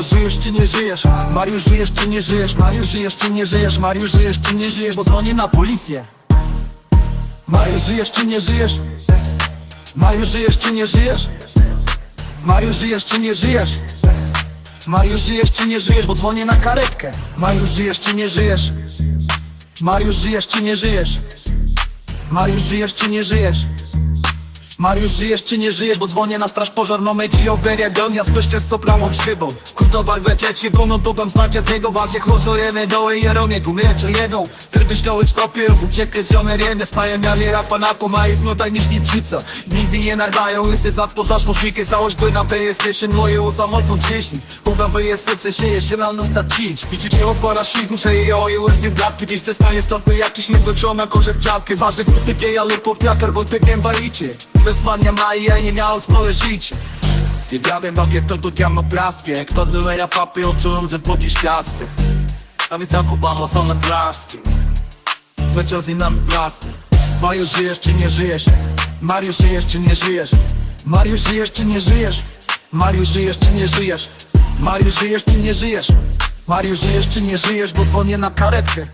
Żyjesz czy nie żyjesz? Mariusz żyjesz czy nie żyjesz? Mariusz żyjesz czy nie żyjesz? Mariusz żyjesz czy nie żyjesz? Bo dzwonię na policję Mariusz żyjesz czy nie żyjesz? Mariusz żyjesz czy nie żyjesz? Mariusz żyjesz czy nie żyjesz? Mariusz żyjesz czy nie żyjesz? Bo dzwonię na karetkę Mariusz żyjesz czy nie żyjesz? Mariusz żyjesz czy nie żyjesz? Mariusz żyjesz czy nie żyjesz? Mariusz żyjesz czy nie żyjesz, bo dzwonię na straż pożarną Ci oberia do mnie, spyszcie z sopramą szybą. Kurdoba lecie go, no dodam znacie z niego Walcie chłoszoremy doły i romie Gumiecze jedą, Uciekły ziome riemy, spajem ja nie rapa na pomaj Smota niż mi przyca Nigdy nie narwają łysy za tworzasz poszlikę Założ by na PlayStation moje usa mocno ciśni Kuda wyjest, chce sieje się na noc za cić. Widzicie opora siw, muszę je oje łyżnie w blatki Dziś chce stanie stopy jakiś niewyczona korzek czapki Ważyk typie, ale po wiatr, bo typiem walicie. Wysłania ma i ja nie miałem spore życie Wiedziałem jak to tu diamo praspie Kto nuera papy oczułem, że boki świasty A więc są na zrasty Leciał z nami wlasty Mariusz żyjesz czy nie żyjesz? Mariusz żyjesz czy nie żyjesz? Mariusz żyjesz czy nie żyjesz? Mariusz żyjesz czy nie żyjesz? Mariusz żyjesz czy nie żyjesz? Mariusz żyjesz czy nie żyjesz? Bo dzwonię na karetkę